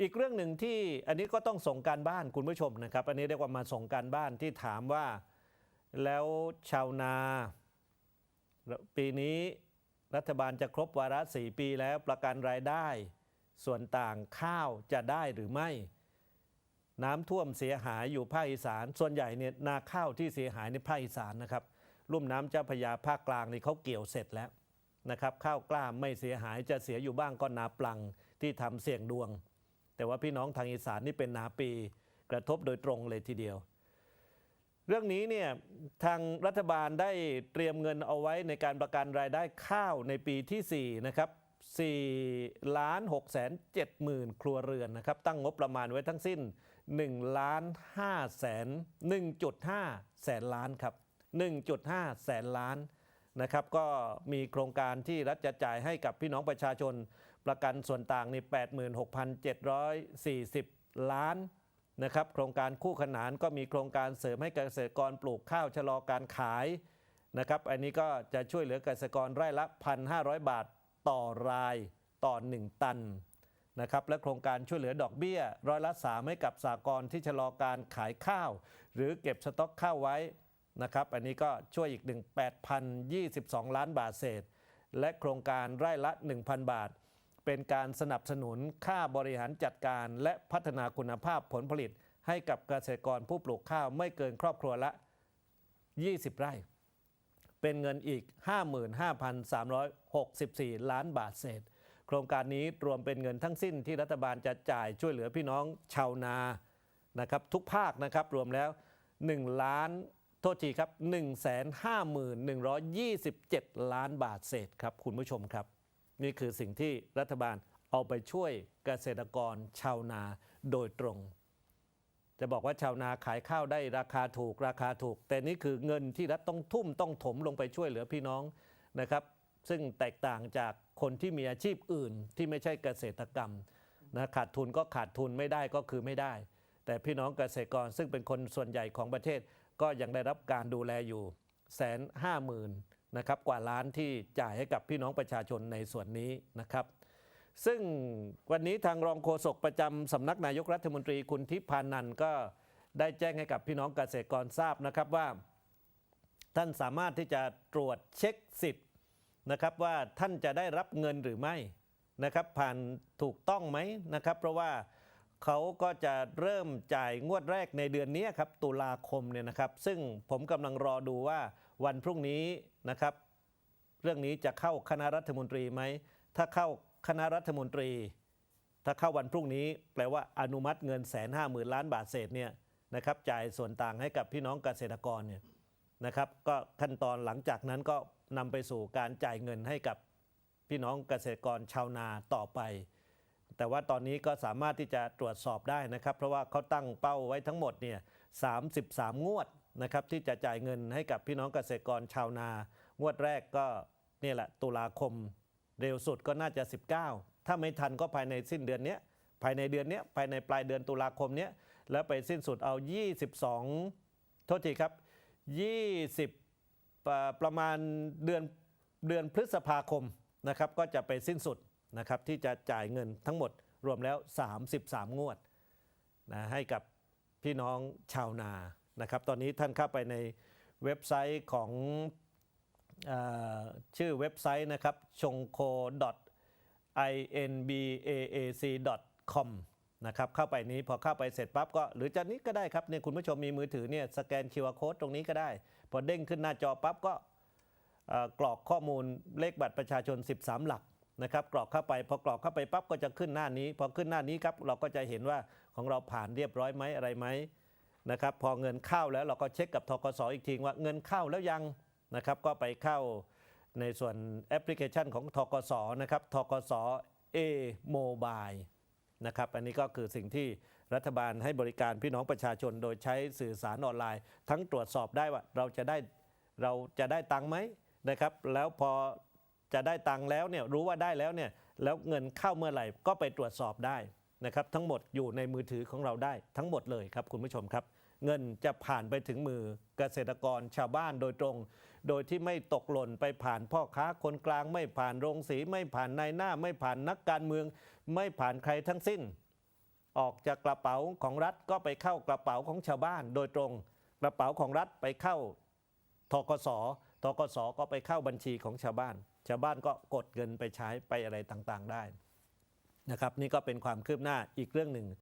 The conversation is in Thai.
อีกเรื่องหนึ่งที่อันนี้ก็ต้องส่งการบ้านคุณผู้ชมนะครับ อันนี้เรียกว่ามาส่งการบ้านที่ถามว่าแล้วชาวนา ปีนี้รัฐบาลจะครบวาระสี่ปีแล้วประกันรายได้ ส่วนต่างข้าวจะได้หรือไม่ น้ำท่วมเสียหายอยู่ภาคอีสาน ส่วนใหญ่เนี่ยนาข้าวที่เสียหายในภาคอีสานนะครับลุ่มน้ำเจ้าพยาภาคกลางนี่เขาเกี่ยวเสร็จแล้วนะครับข้าวกล้ามไม่เสียหายจะเสียอยู่บ้างก็นาปลังที่ทำเสี่ยงดวง แต่ว่าพี่น้องทางอีสานนี่เป็นนาปีกระทบโดยตรงเลยทีเดียว เรื่องนี้เนี่ยทางรัฐบาลได้เตรียมเงินเอาไว้ในการประกันรายได้ข้าวในปีที่4นะครับ4ล้าน6แสน7หมื่นครัวเรือนนะครับ ตั้งงบประมาณไว้ทั้งสิ้น1ล้าน5แสน1.5 แสนล้านครับ 1.5 แสนล้านนะครับ ก็มีโครงการที่รัฐจะจ่ายให้กับพี่น้องประชาชน ประกันส่วนต่างนี่86,740 ล้านนะครับ โครงการคู่ขนานก็มีโครงการเสริมให้เกษตรกรปลูกข้าวชะลอการขายนะครับ อันนี้ก็จะช่วยเหลือเกษตรกรไร่ละ 1,500 บาทต่อรายต่อ 1 ตันนะครับและโครงการช่วยเหลือดอกเบี้ย ร้อยละ3ให้กับสากลที่ชะลอการขายข้าว หรือเก็บสต็อกข้าวไว้นะครับอันนี้ก็ช่วยอีก 1 8,022 ล้านบาทเศษ และโครงการไร่ละ 1,000 บาท เป็นการสนับสนุนค่าบริหารจัดการ และพัฒนาคุณภาพผลผลิต ให้กับเกษตรกรผู้ปลูกข้าวไม่เกินครอบครัวละ 20 ไร่ เป็นเงินอีก 55,364 ล้านบาทเศษ โครงการนี้รวมเป็นเงินทั้งสิ้นที่รัฐบาลจะจ่ายช่วยเหลือพี่น้องชาวนานะครับทุกภาคนะครับรวมแล้ว 1 ล้านโทษทีครับ 151,27 ล้านบาทเศษครับคุณผู้ชมครับ นี่คือสิ่งที่รัฐบาลเอาไปช่วยเกษตรกรชาวนาโดยตรง จะบอกว่าชาวนาขายข้าวได้ราคาถูกราคาถูก แต่นี่คือเงินที่รัฐต้องทุ่มต้องถมลงไปช่วยเหลือพี่น้องนะครับ ซึ่งแตกต่างจากคนที่มีอาชีพอื่นที่ไม่ใช่เกษตรกรรมนะขาดทุนก็ขาดทุนไม่ได้ก็คือไม่ได้ แต่พี่น้องเกษตรกรซึ่งเป็นคนส่วนใหญ่ของประเทศก็ยังได้รับการดูแลอยู่แสนห้าหมื่น นะครับกว่าล้านที่จ่ายให้กับพี่น้องประชาชนในส่วนนี้นะครับ ซึ่งวันนี้ทางรองโฆษกประจำสำนักนายกรัฐมนตรีคุณทิพานันก็ได้แจ้งให้กับพี่น้องเกษตรกรทราบนะครับว่า ท่านสามารถที่จะตรวจเช็คสิทธิ์นะครับว่าท่านจะได้รับเงินหรือไม่นะครับผ่านถูกต้องไหมนะครับ เพราะว่าเขาก็จะเริ่มจ่ายงวดแรกในเดือนนี้ครับตุลาคมเนี่ยนะครับ ซึ่งผมกำลังรอดูว่า วันพรุ่งนี้นะครับ เรื่องนี้จะเข้าคณะรัฐมนตรีไหม ถ้าเข้าคณะรัฐมนตรี ถ้าเข้าวันพรุ่งนี้ แปลว่าอนุมัติเงินแสนห้าหมื่นล้านบาทเศษเนี่ยนะครับจ่ายส่วนต่างให้กับพี่น้องเกษตรกรเนี่ยนะครับก็ขั้นตอนหลังจากนั้นก็นำไปสู่การจ่ายเงินให้กับพี่น้องเกษตรกรชาวนาต่อไป แต่ว่าตอนนี้ก็สามารถที่จะตรวจสอบได้นะครับ เพราะว่าเขาตั้งเป้าไว้ทั้งหมดเนี่ย 33 งวด นะครับที่จะจ่ายเงินให้กับพี่น้องเกษตรกรชาวนางวดแรกก็นี่แหละตุลาคมเร็วสุดก็น่าจะ 19 ถ้าไม่ทันก็ภายในสิ้นเดือนนี้ภายในเดือนนี้ภายในปลายเดือนตุลาคมเนี้ยแล้วไปสิ้นสุดเอา 22 โทษทีครับ 20 ประมาณเดือนเดือนพฤษภาคมนะครับก็จะไปสิ้นสุดนะครับที่จะจ่ายเงินทั้งหมดรวมแล้ว 33 งวดนะให้กับพี่น้องชาวนา นะครับ ตอนนี้ท่านเข้าไปในเว็บไซต์ของอชื่อเว็บไซต์นะครับชงโค inbaac.com นะครับเข้าไปนี้พอเข้าไปเสร็จปั๊บก็หรือจะนี้ก็ได้ครับเนี่ยคุณผู้ชมมีมือถือเนี่ยสแกน QR Code ตรงนี้ก็ได้ พอเด้งขึ้นหน้าจอปั๊บก็กรอกข้อมูลเลขบัตรประชาชน 13 หลักนะครับกรอกเข้าไปพอกรอกเข้าไปปั๊บก็จะขึ้นหน้านี้ พอขึ้นหน้านี้ครับเราก็จะเห็นว่าของเราผ่านเรียบร้อยไหมอะไรไหม นะครับพอเงินเข้าแล้วเราก็เช็คกับทกสอีกทีว่าเงินเข้าแล้วยังนะครับก็ไปเข้าในส่วนแอปพลิเคชันของทกสนะครับทกส A Mobile นะครับอันนี้ก็คือสิ่งที่รัฐบาลให้บริการพี่น้องประชาชน โดยใช้สื่อสารออนไลน์ ทั้งตรวจสอบได้ว่าเราจะได้เราจะได้ตังค์ไหมนะครับ แล้วพอจะได้ตังค์แล้วเนี่ยรู้ว่าได้แล้วเนี่ยแล้วเงินเข้าเมื่อไหร่ก็ไปตรวจสอบได้ นะครับทั้งหมดอยู่ในมือถือของเราได้ทั้งหมดเลยครับคุณผู้ชมครับ เงินจะผ่านไปถึงมือเกษตรกรชาวบ้านโดยตรง โดยที่ไม่ตกหล่นไปผ่านพ่อค้าคนกลาง ไม่ผ่านโรงสี ไม่ผ่านนายหน้า ไม่ผ่านนักการเมือง ไม่ผ่านใครทั้งสิ้น ออกจากกระเป๋าของรัฐก็ไปเข้ากระเป๋าของชาวบ้านโดยตรง กระเป๋าของรัฐไปเข้าทกศทกศก็ไปเข้าบัญชีของชาวบ้าน ชาวบ้านก็กดเงินไปใช้ไปอะไรต่างๆ ได้ นะครับนี่ก็เป็นความคืบหน้าอีกเรื่องหนึ่ง